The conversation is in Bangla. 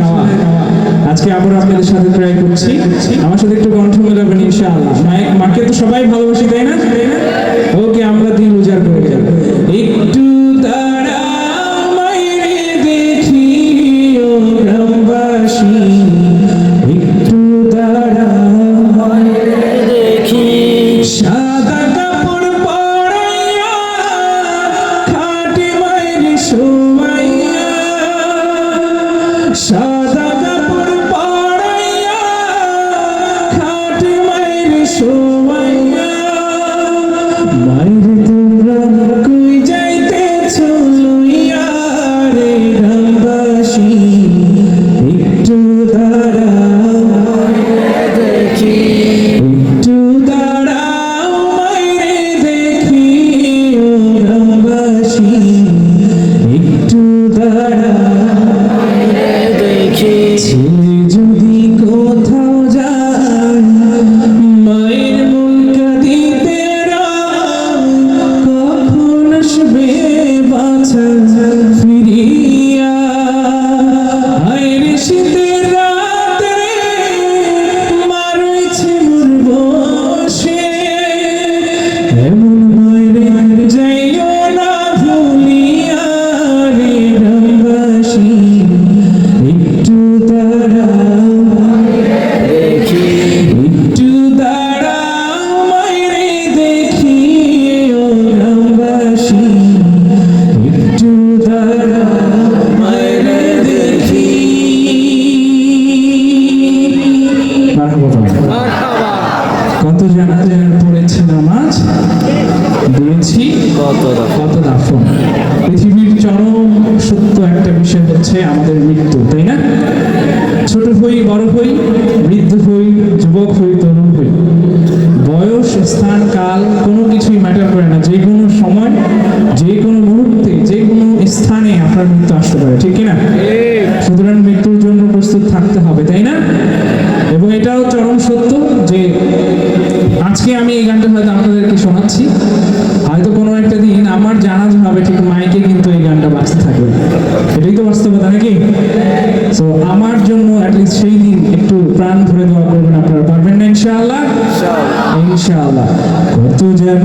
গাওয়া আজকে আবার আপনাদের সাথে ট্রাই করছি। আমার সাথে একটু কণ্ঠ মেলাবেন, ইনশাআল্লাহ। মাকে তো সবাই ভালোবাসি, তাই না? ওকে, আমরা দিন উজাড় করে যাব। একটু মায়েরে দেখি Shada দেখি কত জানাজার পড়েছে নামাজ? দিয়েছি কত কত দাফন পৃথিবীর চরম সত্য একটা বিষয় হচ্ছে আমাদের মৃত্যু তাই না? ছোট হই বড় হই বৃদ্ধ হই যুবক হই তরুণ হই বয়স স্থান কাল কোনো কিছুই ম্যাটার করে না। যে কোনো সময় যে কোনো মুহূর্তে যে কোনো স্থানে আপনার মৃত্যু আসতে পারে ঠিক কিনা? সুতরাং মৃত্যুর জন্য প্রস্তুত থাকতে হবে তাই না? এবং এটাও চরম সত্য। যে আজকে আমি এই গানটা হয়তো আপনাদেরকে শোনাচ্ছি। হয়তো কোনো একটা দিন আমার জানাজ হবে ঠিক মাইকে কিন্তু এই গানটা বাঁচতে থাকবে। এটাই তো বাস্তবতা নাকি? তো আমার জন্য অ্যাটলিস্ট সেই দিন একটু প্রাণ ধরে দেওয়া করবেন আপনারা। পারবেন না ইনশাআল্লাহ। ইনশাআল্লাহ। কত যেন